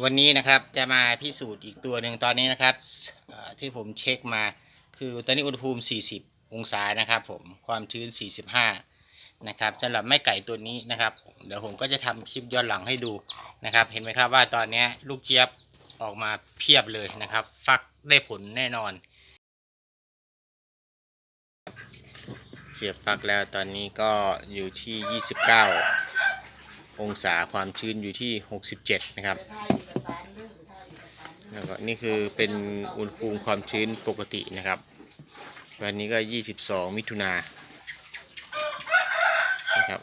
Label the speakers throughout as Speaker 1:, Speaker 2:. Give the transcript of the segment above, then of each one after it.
Speaker 1: วันนี้นะครับจะมาพิสูจน์อีกตัวหนึ่งตอนนี้นะครับที่ผมเช็คมา คือตอนนี้อุณหภูมิ 40 องศานะครับผมความชื้น 45 นะครับสำหรับแม่ไก่ตัวนี้นะครับ เดี๋ยวผมก็จะทำคลิปย้อนหลังให้ดูนะครับ เห็นไหมครับว่าตอนนี้ลูกเจี๊ยบออกมาเพียบเลยนะครับ ฟักได้ผลแน่นอน เสียบฟักแล้วตอนนี้ก็อยู่ที่ 29 องศาความชื้นอยู่ที่ 67 นะครับ แล้วก็นี่คือเป็นอุณหภูมิความชื้นปกตินะครับ วันนี้ก็ 22 มิถุนานะครับ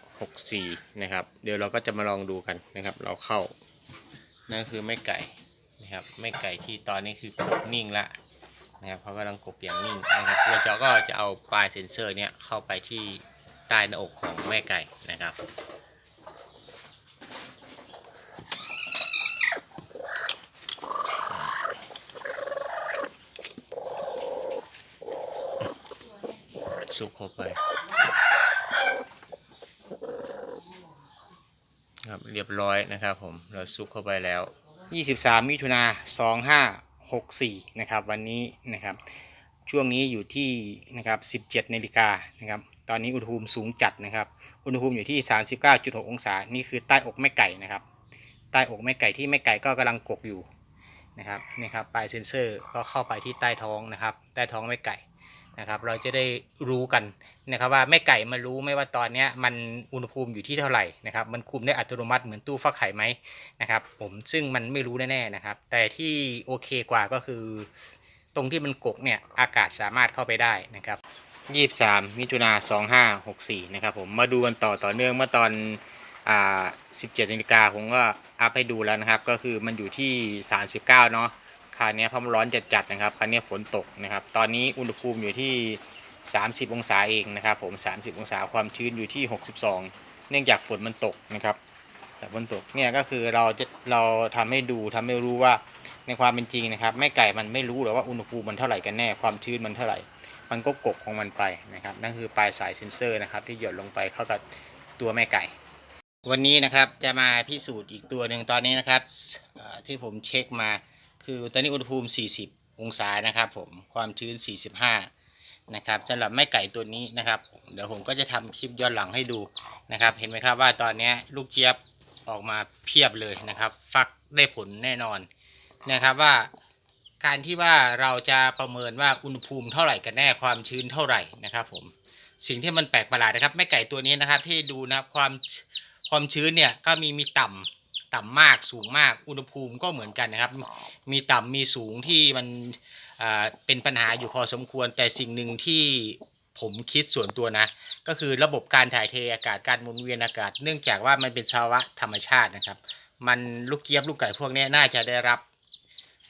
Speaker 1: 64 นะครับ เดี๋ยวเราก็จะมาลองดูกันนะครับ เราเข้า นั่นคือแม่ไก่นะครับแม่ไก่ที่ตอนนี้คือกบนิ่งละนะครับเขากำลังกบอย่างนิ่งนะครับเราจะก็จะเอาปลายเซ็นเซอร์เนี่ยเข้าไปที่ใต้หน้าอกของแม่ไก่นะครับ สุกเข้าไป ครับเรียบร้อยนะครับผมเราซุกเข้าไปแล้ว 23 มิถุนา2564 นะครับ วันนี้นะครับ ช่วงนี้อยู่ที่นะครับ 17นาฬิกานะครับ ตอนนี้อุณหภูมิสูงจัดนะครับ อุณหภูมิอยู่ที่ 39.6 องศา นี่คือใต้อกแม่ไก่นะครับ ใต้อกแม่ไก่ที่แม่ไก่ก็กำลังกกอยู่นะครับนี่ครับปลายเซนเซอร์ก็เข้าไปที่ใต้ท้องนะครับ ใต้ท้องแม่ไก่ นะครับเราจะได้รู้กันนะครับว่าแม่ไก่มารู้ไหมว่าตอนนี้มันอุณหภูมิอยู่ที่เท่าไหร่นะครับมันคุมได้อัตโนมัติเหมือนตู้ฟักไข่ไหมนะครับผมซึ่งมันไม่รู้แน่ๆนะครับ แต่ที่โอเคกว่าก็คือ ตรงที่มันกกเนี่ยอากาศสามารถเข้าไปได้นะครับ23มิถุนา2564นะครับผมมาดูกันต่อต่อเนื่องเมื่อตอนอ่า17นาฬิกาผมก็อัพให้ดูแล้วนะครับ ก็คือมันอยู่ที่39เนาะ คราวนี้เพรามันร้อนจัดๆนะครับคราวนี้ฝนตกนะครับ ตอนนี้อุณหภูมิอยู่ที่ 30 องศาเองนะครับ ผม 30 องศาความชื้นอยู่ที่ 62 เนื่องจากฝนมันตกนะครับแต่ฝนตกเนี่ยก็คือเราจะเราทำให้ดูทำให้รู้ว่าในความเป็นจริงนะครับแม่ไก่มันไม่รู้หรอกว่าอุณหภูมิมันเท่าไหร่กันแน่ความชื้นมันเท่าไหร่ มันก็กกของมันไปนะครับ นั่นคือปลายสายเซ็นเซอร์นะครับ ที่หยดลงไปเข้ากับตัวแม่ไก่ วันนี้นะครับจะมาพิสูจน์อีกตัวหนึ่งตอนนี้นะครับที่ผมเช็คมา คือตอนนี้อุณหภูมิ 40 องศานะครับผมความชื้น 45 นะครับสำหรับแม่ไก่ตัวนี้นะครับ เดี๋ยวผมก็จะทำคลิปย้อนหลังให้ดูนะครับ เห็นไหมครับว่าตอนนี้ลูกเจี๊ยบออกมาเพียบเลยนะครับ ฟักได้ผลแน่นอนนะครับว่าการที่ว่าเราจะประเมินว่าอุณหภูมิเท่าไหร่กันแน่ความชื้นเท่าไหร่นะครับ ผมสิ่งที่มันแปลกประหลาดนะครับแม่ไก่ตัวนี้นะครับที่ดูนะครับความความชื้นเนี่ยก็มีมีต่ำ ต่ำมากสูงมากอุณหภูมิก็เหมือนกันนะครับ มีต่ำมีสูงที่มันอ่าเป็นปัญหาอยู่พอสมควร แต่สิ่งหนึ่งที่ผมคิดส่วนตัวนะ ก็คือระบบการถ่ายเทอากาศการหมุนเวียนอากาศ เนื่องจากว่ามันเป็นภาวะธรรมชาตินะครับ มันลูกเกียบลูกไก่พวกเนี้ยน่าจะได้รับ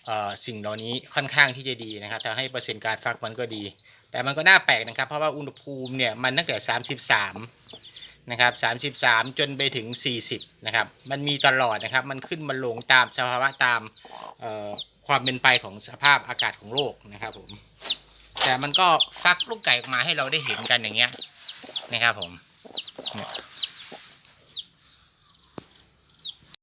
Speaker 1: เอ่อสิ่งเหล่านี้ค่อนข้างที่จะดีนะครับทำให้เปอร์เซ็นต์การฟักมันก็ดี แต่มันก็น่าแปลกนะครับ เพราะว่าอุณหภูมิเนี่ยมันตั้งแต่ 33 นะครับ 33 จนไปถึง 40 นะครับ มันมีตลอดนะครับ มันขึ้นมันลงตามสภาวะตามความเป็นไปของสภาพอากาศของโลกนะครับผม แต่มันก็ฟักลูกไก่ออกมาให้เราได้เห็นกันอย่างเงี้ยนะครับผมเนี่ย